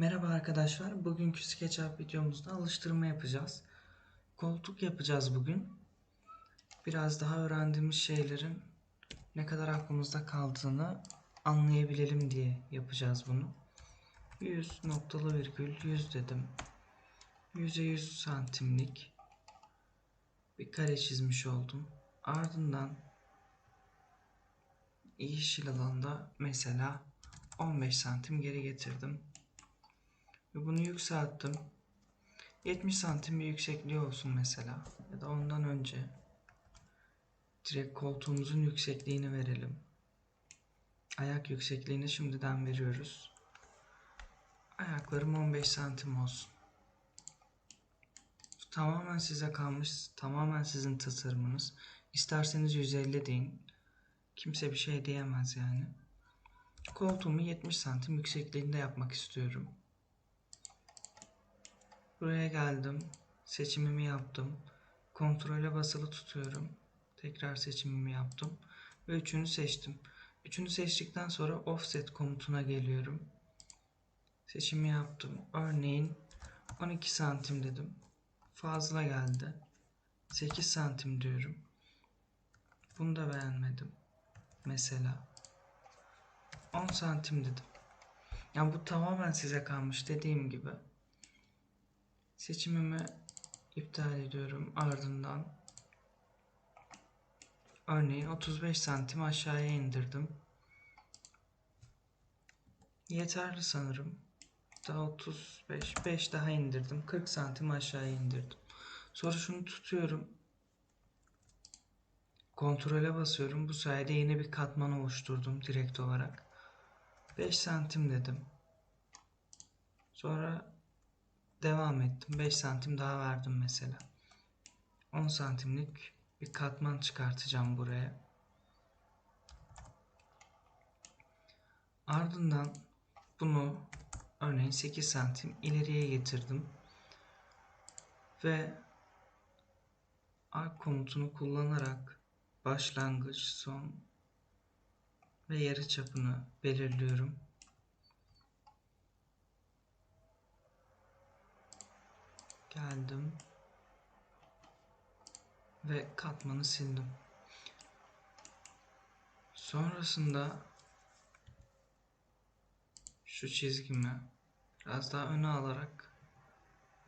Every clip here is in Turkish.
Merhaba arkadaşlar. Bugünkü SketchUp videomuzda alıştırma yapacağız. Koltuk yapacağız bugün. Biraz daha öğrendiğimiz şeylerin ne kadar aklımızda kaldığını anlayabilelim diye yapacağız bunu. 100 noktalı virgül 100 dedim. 100'e 100 santimlik bir kare çizmiş oldum. Ardından yeşil alanda mesela 15 santim geri getirdim. Ve bunu yükselttim. 70 santim bir yüksekliği olsun mesela. Ya da ondan önce direkt koltuğumuzun yüksekliğini verelim. Ayak yüksekliğini şimdiden veriyoruz. Ayaklarım 15 santim olsun. Bu tamamen size kalmış. Tamamen sizin tasarımınız. İsterseniz 150 deyin. Kimse bir şey diyemez yani. Koltuğumu 70 santim yüksekliğinde yapmak istiyorum. Buraya geldim. Seçimimi yaptım. Kontrole basılı tutuyorum. Tekrar seçimimi yaptım. Ve üçünü seçtim. Üçünü seçtikten sonra offset komutuna geliyorum. Seçimi yaptım. Örneğin 12 santim dedim. Fazla geldi. 8 santim diyorum. Bunu da beğenmedim. Mesela 10 santim dedim. Yani bu tamamen size kalmış dediğim gibi. Seçimimi iptal ediyorum. Ardından örneğin 35 santim aşağıya indirdim. Yeterli sanırım. Daha 35, 5 daha indirdim. 40 santim aşağıya indirdim. Sonra şunu tutuyorum. Kontrole basıyorum. Bu sayede yeni bir katman oluşturdum direkt olarak. 5 santim dedim. Sonra devam ettim. 5 santim daha verdim mesela. 10 santimlik bir katman çıkartacağım buraya. Ardından bunu örneğin 8 santim ileriye getirdim. Ve arc komutunu kullanarak başlangıç, son ve yarı çapını belirliyorum. Geldim. Ve katmanı sildim. Sonrasında şu çizgimi biraz daha öne alarak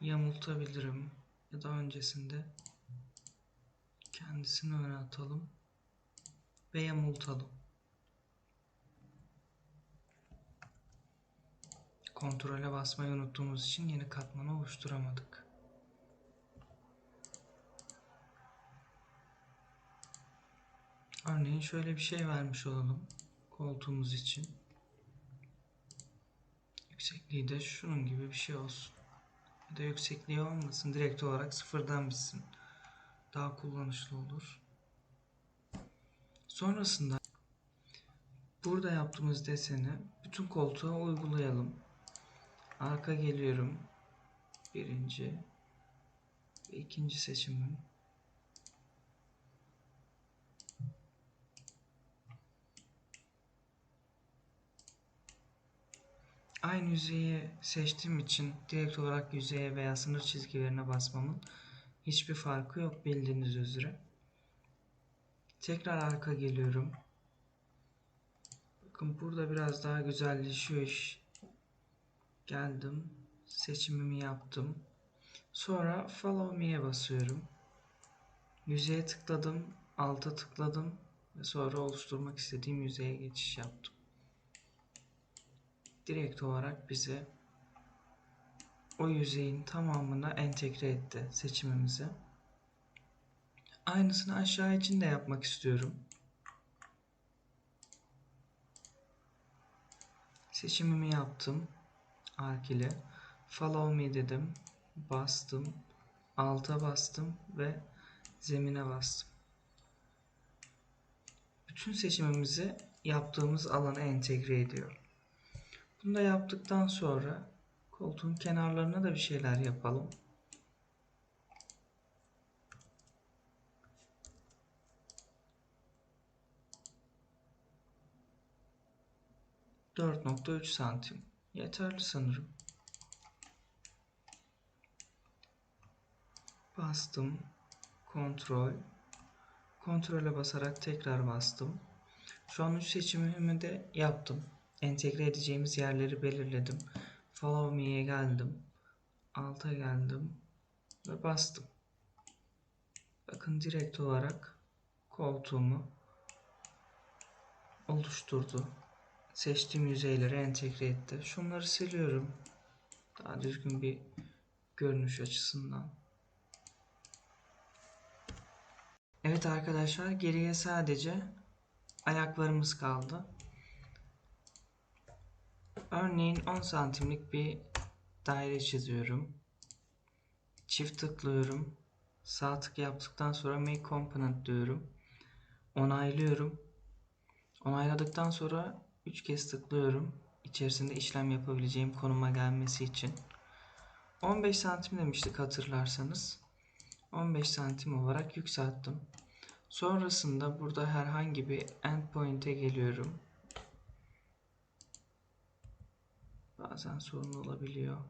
yamultabilirim. Ya da öncesinde kendisini öne atalım ve yamultalım. Kontrole basmayı unuttuğumuz için yeni katmanı oluşturamadık. Örneğin şöyle bir şey vermiş olalım koltuğumuz için. Yüksekliği de şunun gibi bir şey olsun. Ya da yüksekliği olmasın. Direkt olarak sıfırdan bitsin. Daha kullanışlı olur. Sonrasında burada yaptığımız deseni bütün koltuğa uygulayalım. Arka geliyorum. Birinci ve ikinci seçimim. Aynı yüzeyi seçtiğim için direkt olarak yüzeye veya sınır çizgilerine basmamın hiçbir farkı yok bildiğiniz üzere. Tekrar arka geliyorum. Bakın burada biraz daha güzelleşiyor iş. Geldim. Seçimimi yaptım. Sonra follow me'ye basıyorum. Yüzeye tıkladım. Alta tıkladım. Ve sonra oluşturmak istediğim yüzeye geçiş yaptım direkt olarak bizi o yüzeyin tamamına entegre etti seçimimizi. Aynısını aşağı için de yapmak istiyorum. Seçimimi yaptım. Arc ile. Follow me dedim. Bastım. Alta bastım ve zemine bastım. Bütün seçimimizi yaptığımız alana entegre ediyor. Bunu da yaptıktan sonra koltuğun kenarlarına da bir şeyler yapalım. Dört nokta üç santim. Yeterli sanırım. Bastım. Kontrol. Kontrole basarak tekrar bastım. Şu an üç seçimimi de yaptım. Entegre edeceğimiz yerleri belirledim. Follow me'ye geldim. Alta geldim. Ve bastım. Bakın direkt olarak koltuğumu oluşturdu. Seçtiğim yüzeyleri entegre etti. Şunları siliyorum. Daha düzgün bir görünüş açısından. Evet arkadaşlar geriye sadece ayaklarımız kaldı. Örneğin 10 santimlik bir daire çiziyorum. Çift tıklıyorum. Sağ tık yaptıktan sonra Make Component diyorum. Onaylıyorum. Onayladıktan sonra 3 kez tıklıyorum. İçerisinde işlem yapabileceğim konuma gelmesi için. 15 santim demiştik hatırlarsanız. 15 santim olarak yükselttim. Sonrasında burada herhangi bir endpoint'e geliyorum. Bazen sorun olabiliyor.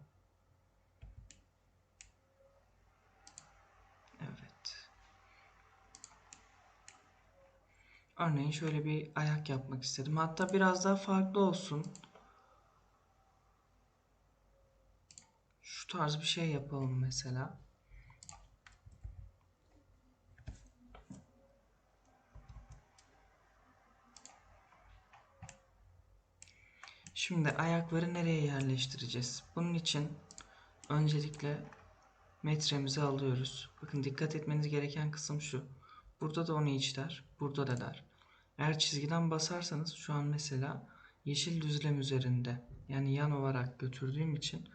Evet. Örneğin şöyle bir ayak yapmak istedim. Hatta biraz daha farklı olsun. Şu tarz bir şey yapalım mesela. Şimdi ayakları nereye yerleştireceğiz? Bunun için öncelikle metremizi alıyoruz. Bakın dikkat etmeniz gereken kısım şu. Burada da onu içler, burada da der. Eğer çizgiden basarsanız şu an mesela yeşil düzlem üzerinde yani yan olarak götürdüğüm için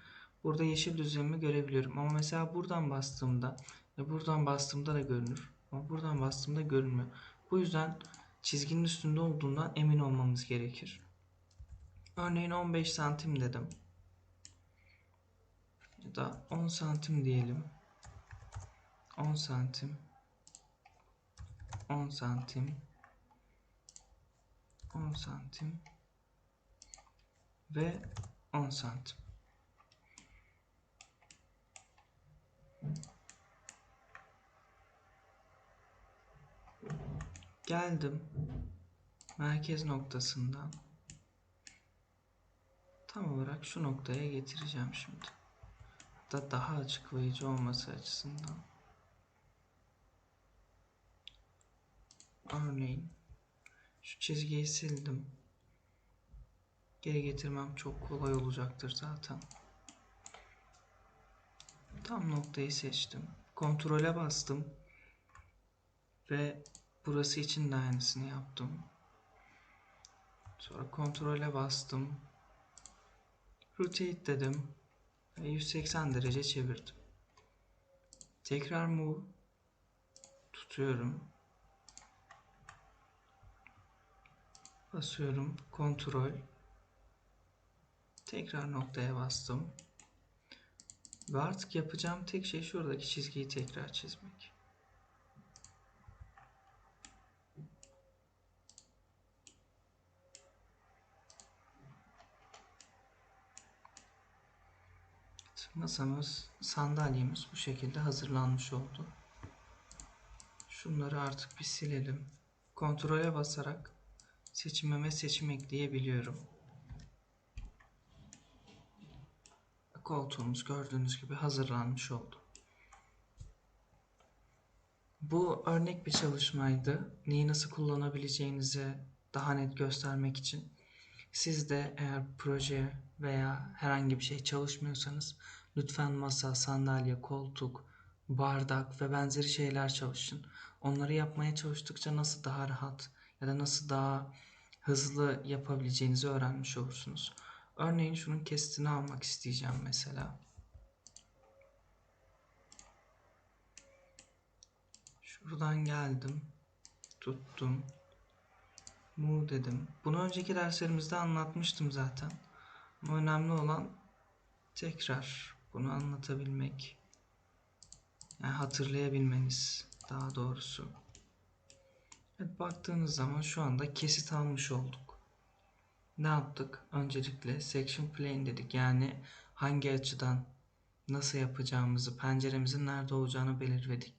burada yeşil düzlemi görebiliyorum. Ama mesela buradan bastığımda ve buradan bastığımda da görünür. Ama buradan bastığımda görünmüyor. Bu yüzden çizginin üstünde olduğundan emin olmamız gerekir. Örneğin 15 santim dedim. Ya da 10 santim diyelim. 10 santim. 10 santim. 10 santim. Ve 10 santim. Geldim. Merkez noktasından tam olarak şu noktaya getireceğim şimdi. Hatta daha açıklayıcı olması açısından. Örneğin şu çizgiyi sildim. Geri getirmem çok kolay olacaktır zaten. Tam noktayı seçtim. Kontrole bastım. Ve burası için de aynısını yaptım. Sonra kontrole bastım. Rotate dedim. Ve 180 derece çevirdim. Tekrar move tutuyorum. Basıyorum. Kontrol. Tekrar noktaya bastım. Ve artık yapacağım tek şey şuradaki çizgiyi tekrar çizmek. Masamız, sandalyemiz bu şekilde hazırlanmış oldu. Şunları artık bir silelim. Kontrole basarak seçimime seçim ekleyebiliyorum. Koltuğumuz gördüğünüz gibi hazırlanmış oldu. Bu örnek bir çalışmaydı. Neyi nasıl kullanabileceğinizi daha net göstermek için. Siz de eğer proje veya herhangi bir şey çalışmıyorsanız lütfen masa, sandalye, koltuk, bardak ve benzeri şeyler çalışın. Onları yapmaya çalıştıkça nasıl daha rahat ya da nasıl daha hızlı yapabileceğinizi öğrenmiş olursunuz. Örneğin şunun kesitini almak isteyeceğim mesela. Şuradan geldim. Tuttum. Mu dedim. Bunu önceki derslerimizde anlatmıştım zaten. Ama önemli olan tekrar bunu anlatabilmek. Yani hatırlayabilmeniz daha doğrusu. Evet, baktığınız zaman şu anda kesit almış olduk. Ne yaptık? Öncelikle section plane dedik. Yani hangi açıdan nasıl yapacağımızı, penceremizin nerede olacağını belirledik.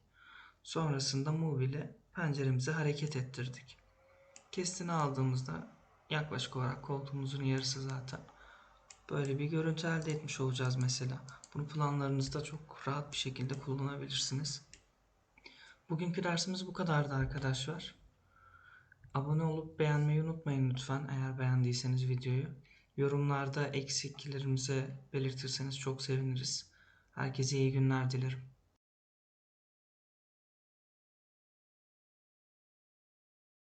Sonrasında Move ile penceremizi hareket ettirdik. Kestini aldığımızda yaklaşık olarak koltuğumuzun yarısı zaten. Böyle bir görüntü elde etmiş olacağız mesela. Bunu planlarınızda çok rahat bir şekilde kullanabilirsiniz. Bugünkü dersimiz bu kadardı arkadaşlar. Abone olup beğenmeyi unutmayın lütfen eğer beğendiyseniz videoyu. Yorumlarda eksiklerimizi belirtirseniz çok seviniriz. Herkese iyi günler dilerim.